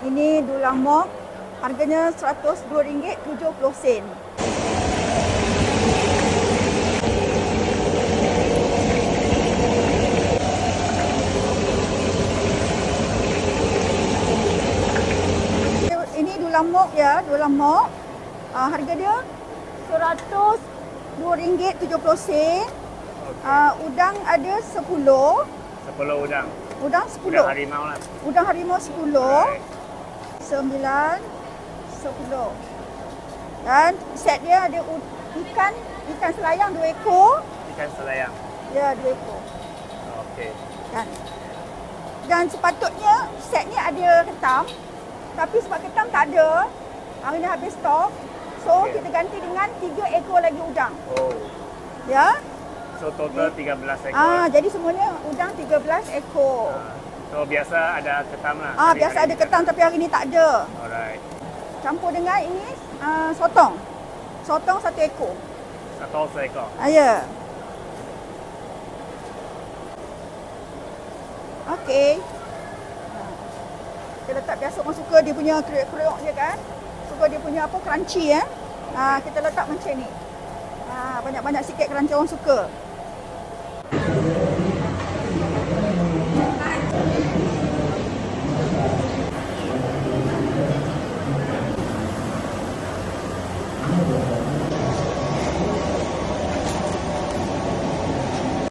Ini dulang mok. Harganya RM102.70. Ini dulang mok ya, dulang mok. Uh, harga dia RM102.70. Uh, udang ada 10. Sepuluh udang. Udang 10. Udang harimau lah. Udang harimau 10. Alright. Sembilan, sepuluh. Dan set dia ada ikan, ikan selayang dua ekor. Ikan selayang. Ya, dua ekor. Okey. Kan. Dan sepatutnya set ni ada ketam. Tapi sebab ketam tak ada, hari ni habis stok. So, Okey. kita ganti dengan tiga ekor lagi udang. Oh. Ya. So total 13 ekor. Ah, jadi semuanya udang 13 ekor. Ah, So biasa ada ketam lah. Ah, Hari- biasa hari ada ketam tapi hari ni tak ada. Alright. Campur dengan ini uh, sotong. Sotong satu ekor. Atau seekor. Ah, ya. Okey. Kita letak biasa orang suka dia punya kriuk-kriuk dia kan. Suka dia punya apa crunchy eh. Ha, kita letak macam ni. Ha, banyak-banyak sikit crunchy orang suka. Abraham.